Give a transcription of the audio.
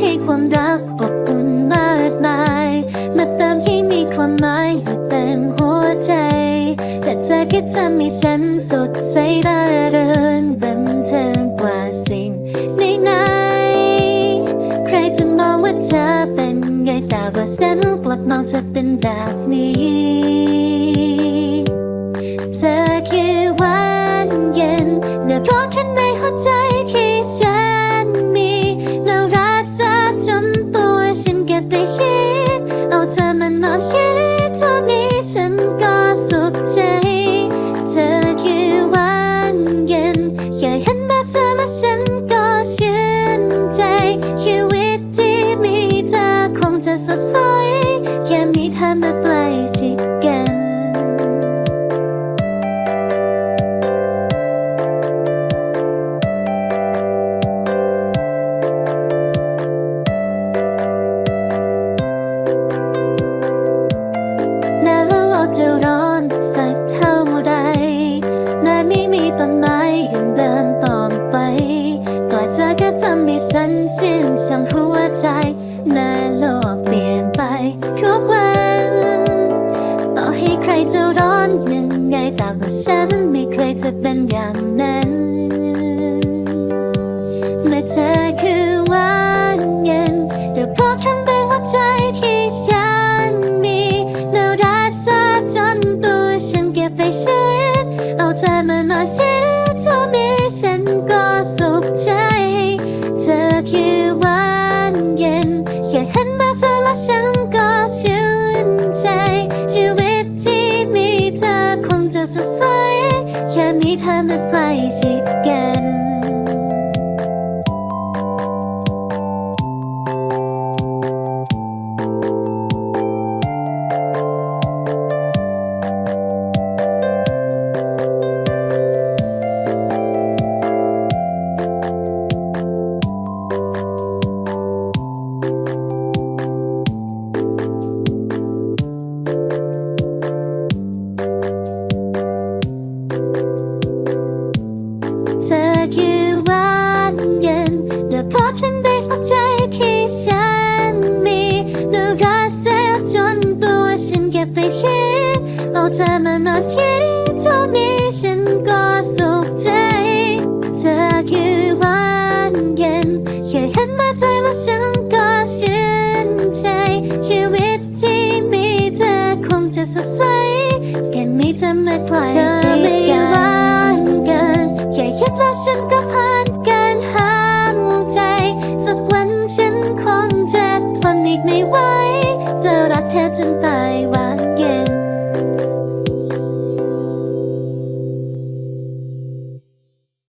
ให้ความรักอบอุ่นมากมายมาเติมให้มีความหมายอยู่เต็มหัวใจ แต่เธอก็ทำให้ฉันสดใสร่าเริงบันเทิงกว่าสิ่งไหนใครจะมองว่าเธอเป็นไงแต่ว่าฉันกลับมองเธอเป็นแบบนี้เธอคือหวานเย็นเดือดร้อนแค่ ฉันชื่นช่ำหัวใจในโลกเปลี่ยนไปทุกวัน ต่อให้ใครจะร้อนยังไงแต่ว่าฉันไม่เคยจะเป็นอย่างนั้น เธอม เธอมานอนคิดเท่านี้ฉันก็สุขใจ เธอคือหวานเย็นแค่เห็นหน้าเธอแล้วฉันก็ชื่นใจ ชีวิตที่มีเธอคงจะสดใสแค่มีเธอมาใกล้ชิดกันกันแค่คิดว่าฉันก็ผ่านการห้ามใจสักวันฉันคงจะทน